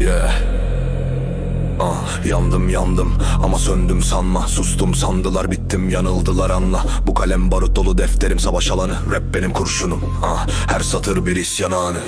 Yeah. Ah yandım yandım. Ama söndüm sanma. Sustum sandılar bittim yanıldılar anla. Bu kalem barut dolu defterim savaş alanı. Rap benim kurşunum. Ah her satır bir isyan anı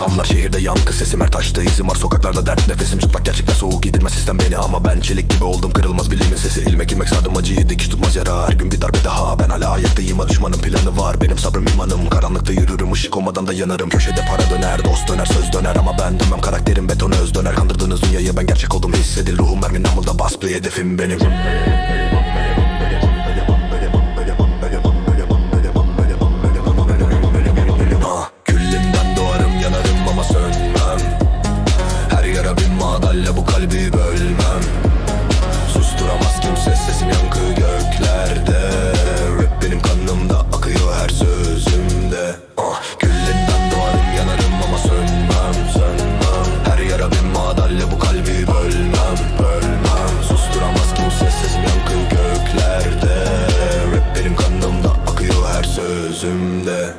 Rakamlar şehirde yankı sesim her taşta izim var. Sokaklarda dert nefesim çıplak gerçekten soğuk. Yedirmez sistem beni Ama ben çelik gibi oldum. Kırılmaz bilimin sesi. İlmek ilmek sardım acıyı dikiş tutmaz yara. Her gün bir darbe daha. Ben hala ayaktayım Düşmanın planı var. Benim sabrım imanım. Karanlıkta yürürüm ışık olmadan da yanarım. Köşede para döner dost döner söz döner ama ben dönmem. Karakterim beton öz döner. Kandırdığınız dünyayı ben gerçek oldum. Hissedil ruhum mermi namılda bas hedefim benim sözümde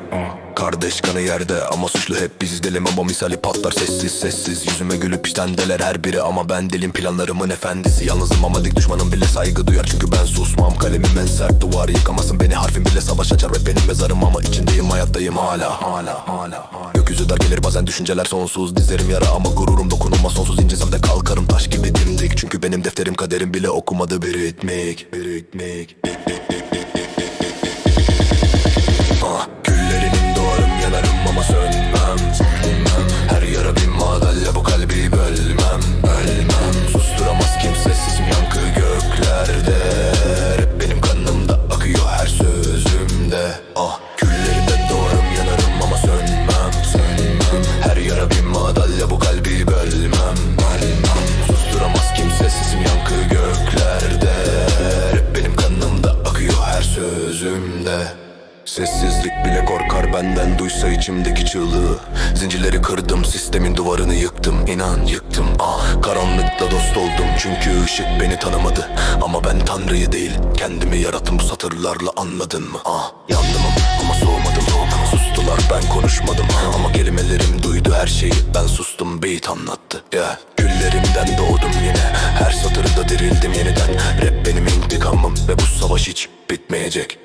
Kardeş kanı yerde ama suçlu hep biziz delim ama misali patlar sessiz sessiz. Yüzüme gülüp işten deler her biri. Ama ben delim planlarımın efendisi. Yalnızım ama dik düşmanım bile saygı duyar. Çünkü ben susmam. Kalemim en sert duvar. Yıkamasın beni. Harfim bile savaş açar ve benim mezarım ama içindeyim. Hayattayım hala hala hala hala. Gökyüzü dar gelir. Bazen düşünceler sonsuz. Dizlerim yara ama gururum dokunulmaz. Sonsuz incesem de kalkarım taş gibi dimdik. Çünkü benim defterim kaderim bile okumadı. Bir ritmik bir ritmik Ah, ama sönmem. Sönmem. Her yara bir madalya bu kalbi bölmem Bölmem. Susturamaz kimse sesim yankı göklerde. Rap benim kanımda akıyor her sözümde. Ah Küllerimden doğarım yanarım ama sönmem Sönmem. Her yara bir madalya bu kalbi bölmem Bölmem. Susturamaz kimse sesim yankı göklerde. Rap benim kanımda akıyor her sözümde Sessizlik bile korkar benden duysa içimdeki çığlığı. Zincirleri kırdım sistemin duvarını yıktım. İnan yıktım. Ah Karanlıkta dost oldum çünkü ışık beni tanımadı. Ama ben tanrıyı değil kendimi yarattım. Bu satırlarla anladın mı? Ah Yandım ama soğumadım. Sustular ben konuşmadım. Ama kelimelerim duydu her şeyi Ben sustum. Beat anlattı. Yeah. Küllerimden doğdum yine. Her satırda dirildim yeniden. Rap benim intikamım Ve bu savaş hiç bitmeyecek